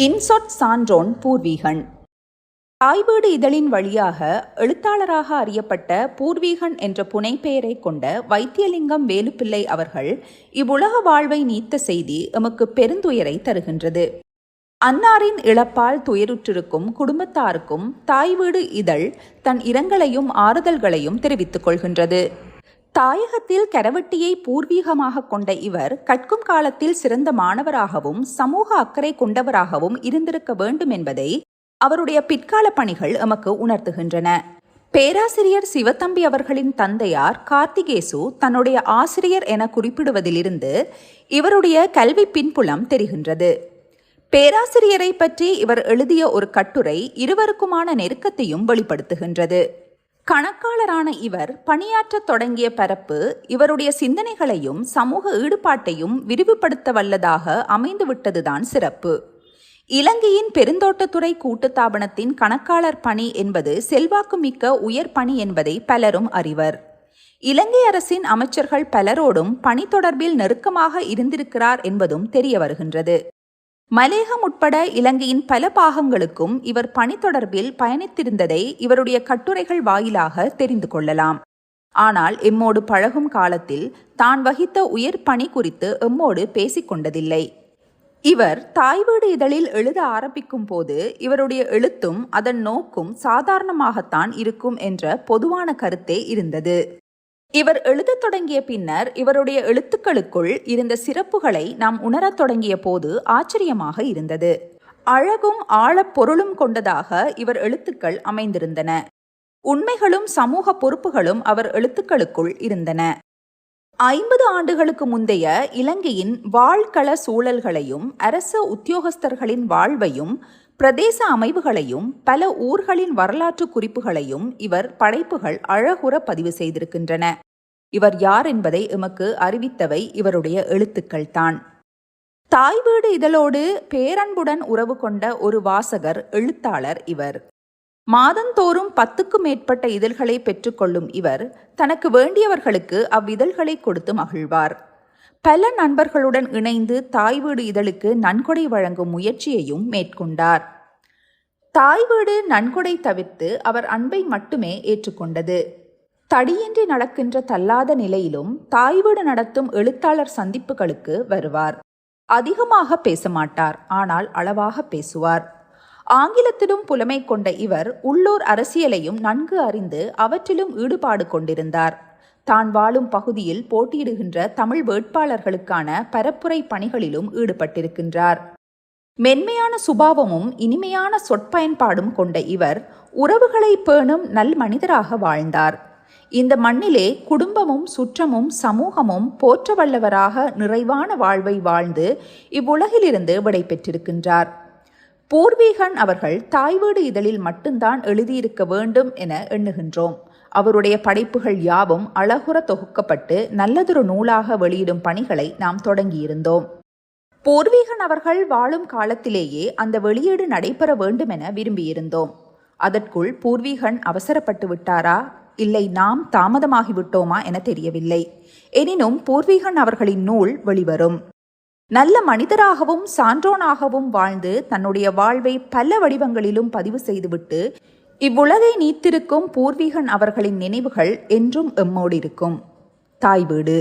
இன்சொட் சான்றோன் பூர்வீகன். தாய்வீடு இதழின் வழியாக எழுத்தாளராக அறியப்பட்ட பூர்வீகன் என்ற புனைப்பெயரை கொண்ட வைத்தியலிங்கம் வேலுப்பிள்ளை அவர்கள் இவ்வுலக வாழ்வை நீத்த செய்தி எமக்கு பெருந்துயரை தருகின்றது. அன்னாரின் இழப்பால் துயருற்றிருக்கும் குடும்பத்தாருக்கும் தாய்வீடு இதழ் தன் இரங்கலையும் ஆறுதல்களையும் தெரிவித்துக் கொள்கின்றது. தாயகத்தில் கரவட்டியை பூர்வீகமாக கொண்ட இவர் கற்கும் காலத்தில் சிறந்த மாணவராகவும் சமூக அக்கறை கொண்டவராகவும் இருந்திருக்க வேண்டும் என்பதை அவருடைய பிற்கால பணிகள் எமக்கு உணர்த்துகின்றன. பேராசிரியர் சிவத்தம்பி அவர்களின் தந்தையார் கார்த்திகேசு தன்னுடைய ஆசிரியர் என குறிப்பிடுவதிலிருந்து இவருடைய கல்வி பின்புலம் தெரிகின்றது. பேராசிரியரை பற்றி இவர் எழுதிய ஒரு கட்டுரை இருவருக்குமான நெருக்கத்தையும் வெளிப்படுத்துகின்றது. கணக்காளரான இவர் பணியாற்றத் தொடங்கிய பரப்பு இவருடைய சிந்தனைகளையும் சமூக ஈடுபாட்டையும் விரிவுபடுத்த வல்லதாக அமைந்துவிட்டதுதான் சிறப்பு. இலங்கையின் பெருந்தோட்டத்துறை கூட்டுத்தாபனத்தின் கணக்காளர் பணி என்பது செல்வாக்குமிக்க உயர் பணி என்பதை பலரும் அறிவர். இலங்கை அரசின் அமைச்சர்கள் பலரோடும் பணி தொடர்பில் நெருக்கமாக இருந்திருக்கிறார் என்பதும் தெரிய வருகின்றது. மலேகம் உட்பட இலங்கையின் பல பாகங்களுக்கும் இவர் பணி தொடர்பில் பயணித்திருந்ததை இவருடைய கட்டுரைகள் வாயிலாக தெரிந்து கொள்ளலாம். ஆனால் எம்மோடு பழகும் காலத்தில் தான் வகித்த உயர் பணி குறித்து எம்மோடு பேசிக்கொண்டதில்லை. இவர் தாய்வீடு இதழில் எழுத ஆரம்பிக்கும் போது இவருடைய எழுத்தும் அதன் நோக்கும் சாதாரணமாகத்தான் இருக்கும் என்ற பொதுவான கருத்தே இருந்தது. இவர் எழுதத் தொடங்கிய பின்னர் இவருடைய எழுத்துக்களுக்குள் இருந்த சிறப்புகளை நாம் உணரத் தொடங்கிய போது ஆச்சரியமாக இருந்தது. அழகும் ஆழப் பொருளும் கொண்டதாக இவர் எழுத்துக்கள் அமைந்திருந்தன. உண்மைகளும் சமூக பொறுப்புகளும் அவர் எழுத்துக்களுக்குள் இருந்தன. ஐம்பது ஆண்டுகளுக்கு முந்தைய இலங்கையின் வாழ்கள சூழல்களையும் அரச உத்தியோகஸ்தர்களின் வாழ்வையும் பிரதேச அமைவுகளையும் பல ஊர்களின் வரலாற்று குறிப்புகளையும் இவர் படைப்புகள் அழகுற பதிவு செய்திருக்கின்றன. இவர் யார் என்பதை எமக்கு அறிவித்தவை இவருடைய எழுத்துக்கள் தான் தாய் வீடு இதழோடு பேரன்புடன் உறவு கொண்ட ஒரு வாசகர் எழுத்தாளர் இவர். மாதந்தோறும் பத்துக்கும் மேற்பட்ட இதழ்களை பெற்றுக்கொள்ளும் இவர் தனக்கு வேண்டியவர்களுக்கு அவ்விதழ்களை கொடுத்து மகிழ்வார். பல நண்பர்களுடன் இணைந்து தாய் வீடு இதழுக்கு நன்கொடை வழங்கும் முயற்சியையும் மேற்கொண்டார். தாய் வீடு நன்கொடை தவிர்த்து அவர் அன்பை மட்டுமே ஏற்றுக்கொண்டது. தடியின்றி நடக்கின்ற தள்ளாத நிலையிலும் தாய் வீடு நடத்தும் எழுத்தாளர் சந்திப்புகளுக்கு வருவார். அதிகமாக பேச மாட்டார் ஆனால் அளவாக பேசுவார். ஆங்கிலத்திலும் புலமை கொண்ட இவர் உள்ளூர் அரசியலையும் நன்கு அறிந்து அவற்றிலும் ஈடுபாடு கொண்டிருந்தார். தான் வாழும் பகுதியில் போட்டியிடுகின்ற தமிழ் வேட்பாளர்களுக்கான பரப்புரை பணிகளிலும் ஈடுபட்டிருக்கின்றார். மென்மையான சுபாவமும் இனிமையான சொற்பயன்பாடும் கொண்ட இவர் உறவுகளை பேணும் நல் மனிதராக வாழ்ந்தார். இந்த மண்ணிலே குடும்பமும் சுற்றமும் சமூகமும் போற்ற வல்லவராக நிறைவான வாழ்வை வாழ்ந்து இவ்வுலகிலிருந்து விடை பெற்றிருக்கின்றார். பூர்வீகன் அவர்கள் தாய்வீடு இதழில் மட்டும்தான் எழுதியிருக்க வேண்டும் என எண்ணுகின்றோம். அவருடைய படைப்புகள் யாவும் அழகுற தொகுக்கப்பட்டு நல்லதொரு நூலாக வெளியிடும் பணிகளை நாம் தொடங்கியிருந்தோம். பூர்வீகன் அவர்கள் வாழும் காலத்திலேயே அந்த வெளியீடு நடைபெற வேண்டும் என விரும்பியிருந்தோம். அதற்குள் பூர்வீகன் அவசரப்பட்டு விட்டாரா? இல்லை நாம் தாமதமாகிவிட்டோமா என தெரியவில்லை. எனினும் பூர்வீகன் அவர்களின் நூல் வெளிவரும். நல்ல மனிதராகவும் சான்றோனாகவும் வாழ்ந்து தன்னுடைய வாழ்வை பல வடிவங்களிலும் பதிவு செய்துவிட்டு இவ்வுலகை நீத்திருக்கும் பூர்வீகன் அவர்களின் நினைவுகள் என்றும் எம்மோடு இருக்கும் தாய் வீடு.